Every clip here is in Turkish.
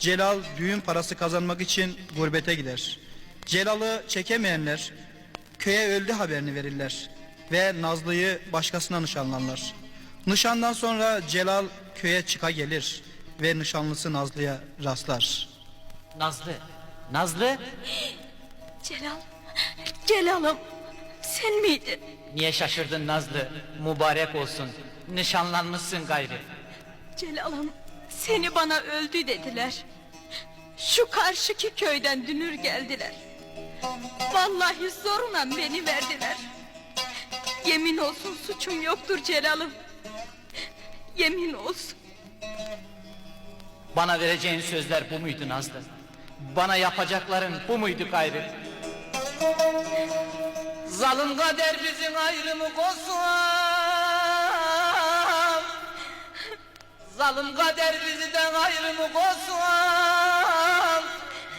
Celal düğün parası kazanmak için gurbete gider. Celal'ı çekemeyenler köye öldü haberini verirler ve Nazlı'yı başkasına nişanlarlar. Nişandan sonra Celal köye çıka gelir ve nişanlısı Nazlı'ya rastlar. Nazlı. Nazlı. Celal, Celal'ım sen miydin? Niye şaşırdın Nazlı? Mübarek olsun. Nişanlanmışsın gayrı. Celal'ım seni bana öldü dediler. Şu karşıki köyden dünür geldiler. Vallahi zorla beni verdiler. Yemin olsun suçum yoktur Celal'ım. Yemin olsun. Bana vereceğin sözler bu muydu Nazlı? Bana yapacakların bu muydu gayrı? Zalim kader bizim ayrımı kosan Zalim kader bizden ayrımı kosan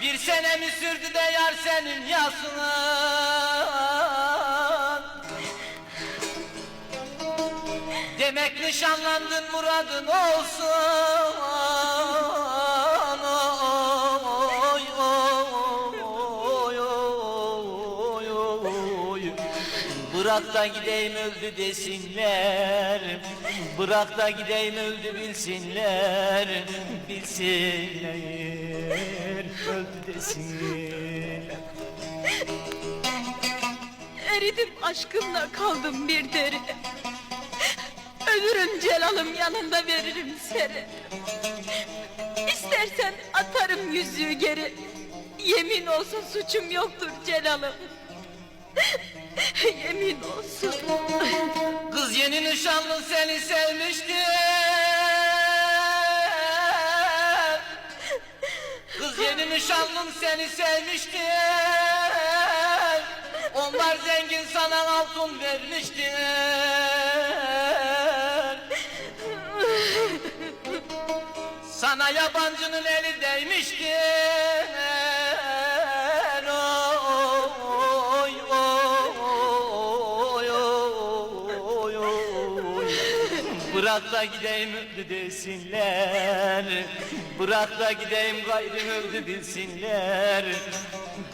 Bir sene mi sürdü de yar senin yasın? Demek nişanlandın muradın olsun Bırak da gideyim öldü desinler Bırak da gideyim öldü bilsinler Bilsinler öldü desinler Eridim aşkınla kaldım bir deri. Ölürüm Celal'ım yanında veririm seni. İstersen atarım yüzüğü geri. Yemin olsun suçum yoktur Celal'ım. Yemin olsun. Kız yeni nişanlın seni sevmişti. Kız yeni nişanlın seni sevmişti. Onlar zengin sana altın vermişti. Sana yabancının eli değmişti Bırak da gideyim öldü desinler Bırak da gideyim gayrı öldü bilsinler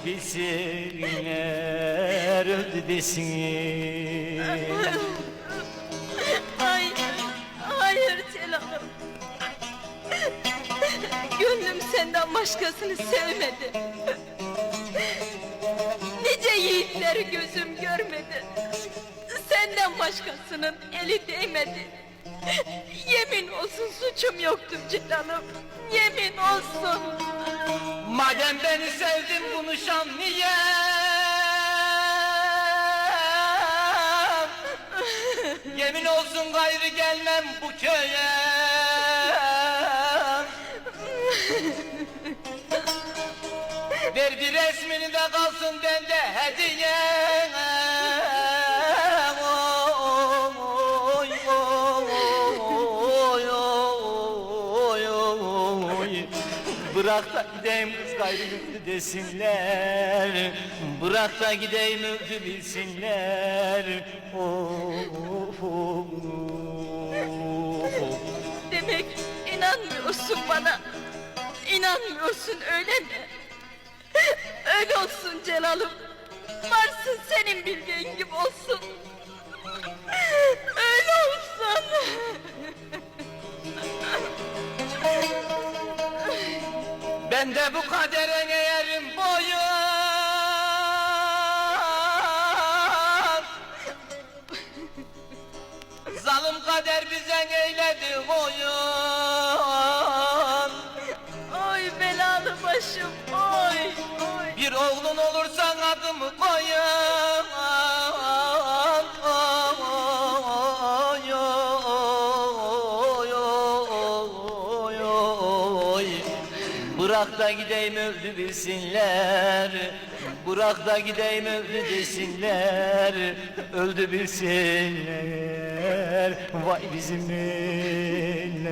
Bilsinler öldü desinler Hayır, hayır Celal'ım. Gönlüm senden başkasını sevmedi. Nice yiğitleri gözüm görmedi. Senden başkasının eli değmedi. Yemin olsun suçum yoktur Celal'ım. Yemin olsun. Madem beni sevdin bu nişan niye? Yemin olsun gayrı gelmem bu köye. Ver bir resmini de kalsın bende hediye. Bırak da gideyim kız gayrı öldü desinler Bırak da gideyim öldü bilsinler Of, of, of. Demek inanmıyorsun bana. İnanmıyorsun öyle mi? Öyle olsun Celal'ım. Varsın senin bildiğin gibi olsun. Öyle olsun. Ben de bu kadere eğerim boyun Zalim kader bize eyledi oyun Oy belalı başım. Oy oy. Bir oğlun olursan adımı koyun Bırak da gideyim öldü bilsinler. Bırak da gideyim öldü desinler Öldü bilsinler. Vay bizim oy